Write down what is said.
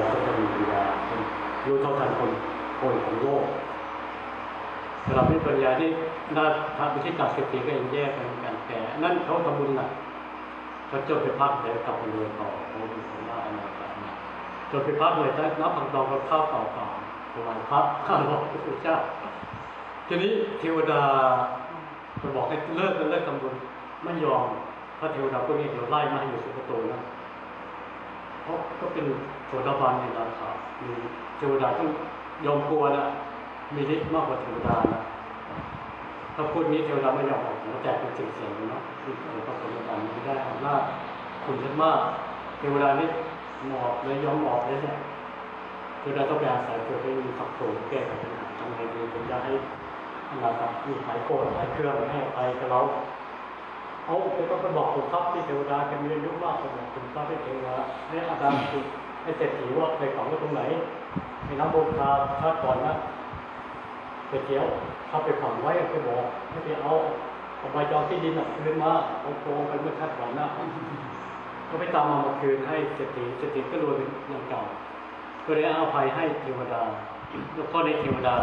เราก็จะมีปัญญารู้เท่าทันคนคนของโลกสำหรับที่ปัญญาที่น่าทำไม่ใช่ตัดสติก็ยังแยกกันเหมือนกันแต่นั่นเขาทำบุญหนักเขาจนไปพักเดี๋ยวกลับมาเรียนต่อเขาเป็นคนว่าอนาคตนะจนไปพักเลยถ้นับพังตองเขาข้าวเปล่าๆประมาณพักข้าวรอพระพุทธเจ้า ทีนี้เทวดาจะบอกให้เลิกกันเลิกทำบุญไม่ยอมพระเทวดาพวกนี้เดี๋ยวไล่มาให้อยู่สุคโตนะะก็เป็นโสดาบันในราคามีเทวดาต้องยอมกลัวนะมีฤทธิ์มากกว่าเทวดานะถ้าพูดนี้เทวดาไม่ยอมออกแล้วแต่เป็นสิ่งเสียงเนาะคือเดี๋ยวพระโสดาบันไม่ได้อำนาจคุณชันมากเทวดานี่หมอบเลยยอมหมอบเลยเนี่ยเทวดาต้องไปอาศัยตัวที่มีขับโถแก้ไขปัญหาทำไงดีผมจะให้เราครับมีหายโกรธหายเครื่องให้ไปกับเราเอาไปก็ไปบอกคุณทรัพย์ที่เทวดากันมีอายุมากเลยคุณทรัพย์ที่เทวดาให้อาดามคุณ ให้เศรษฐีว่าเคยฝังไว้ตรงไหนมีน้ำบูชาชาติก่อนนะเศรษฐียวเขาไปฝังไว้ไปบอกให้ไปเอาเอาใบจองที่ดินคืนมาเอาโกงกันเมื่อชาติก่อนนะก็ไปตามมามาคืนให้เศรษฐีเศรษฐีก็รวยเป็นอย่างเก่าก็เลยเอาอภัยให้เทวดา แล้วก็ในเทวดา